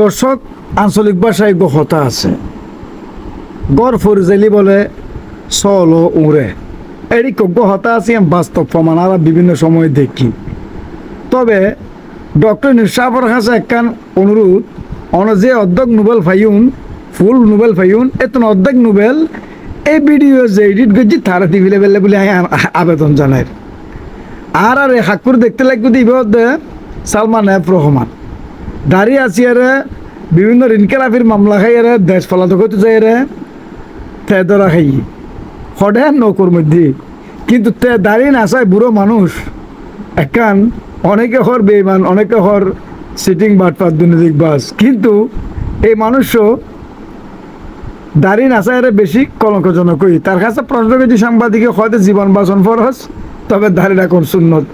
দর্শক, আঞ্চলিক ভাষায় গহতা আছে। গড় ফরিজালি বলে, চল উড়ে। এটি গহতা আছে, আমি বাস্তব প্রমাণ আর বিভিন্ন সময় দেখি। তবে, ডক্টর নিশাফর কাছে একখান অনুরোধ, অন যে অর্ধেক নোবেল ফাইউন ফুল নোবেল ফাইউন এতন অর্ধেক নোবেল এই ভিডিও যে এডিট করছি, তারা লেভেলে বলে আমি আবেদন জানাই আর আর হাকুর দেখতে লাগবে দিবে সালমান এফ রহমান। দাঁড়িয়ে আছি আরে বিভিন্ন ঋণকেলাফির মামলা খাই আরে দেশ ফলাতে করতে যাই রে তে ধরা খাই। হডে নৌকর মধ্যে। কিন্তু তে দাঁড়িয়ে না চায় বুড়ো মানুষ একান, অনেকে হর বেইমান, অনেকে হর সিটিং বাটপাত দুর্নীতিক বাস কিন্তু এই মানুষও দাঁড়িয়ে নাচায় বেশি কলঙ্কজনক হই তার কাছে প্রশ্ন যদি সাংবাদিকে হয়তো জীবন বাঁচন ফরস তবে দাঁড়িয়ে রাখুন সুন্নত।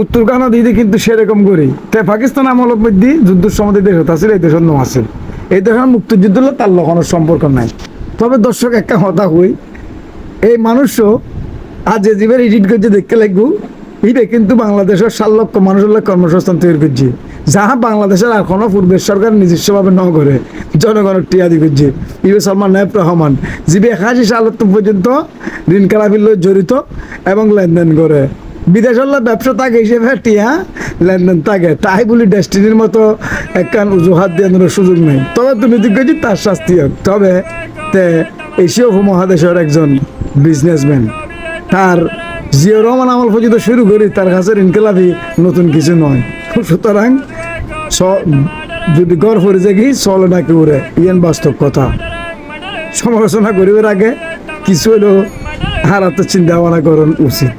উত্তর কানা দিদি কিন্তু সেরকম করি তাই পাকিস্তান আমলের মধ্যে যুদ্ধের সময় দেশ হতে এই দেশের নাম আছিল। এই দেশের মুক্তিযুদ্ধ তার লক্ষণ সম্পর্ক নাই। তবে দর্শক, একটা হতা হই এই মানুষও আজ যে জীবের এডিট করছে দেখতে লাগবো। এটা কিন্তু বাংলাদেশের সাত লক্ষ মানুষের কর্মসংস্থান তৈরি করছে। যাহা বাংলাদেশের আর কোনো পূর্বের সরকার নিজস্বভাবে ন করে, জনগণের টিয়াদি করছে। ইবে সালমান নায়ব রহমান যিনি একাশি সাল পর্যন্ত ঋণ লই জড়িত এবং লেনদেন করে। বিদেশের লোক ব্যবসা থাকে হিসেবে টিয়া লেনদেন থাকে তাই বলি ডেস্টিনির মতো একখান অজুহাত দিয়ে সুযোগ নেই। তবে দুর্নীতি করছি তার শাস্তি হোক। তবে তে এশীয় উপমহাদেশের একজন বিজনেসম্যান তার জিও রহমান আমল পর্যন্ত শুরু করি, তার কাছে ইনকেলাভি নতুন কিছু নয়। সুতরাং যদি গড় পড়ে যাকি চলে নাকি উড়ে। ইয়ান বাস্তব কথা। সমালোচনা করিবার আগে কিছু হলেও হারাতে চিন্তা ভাবনা করেন উচিত।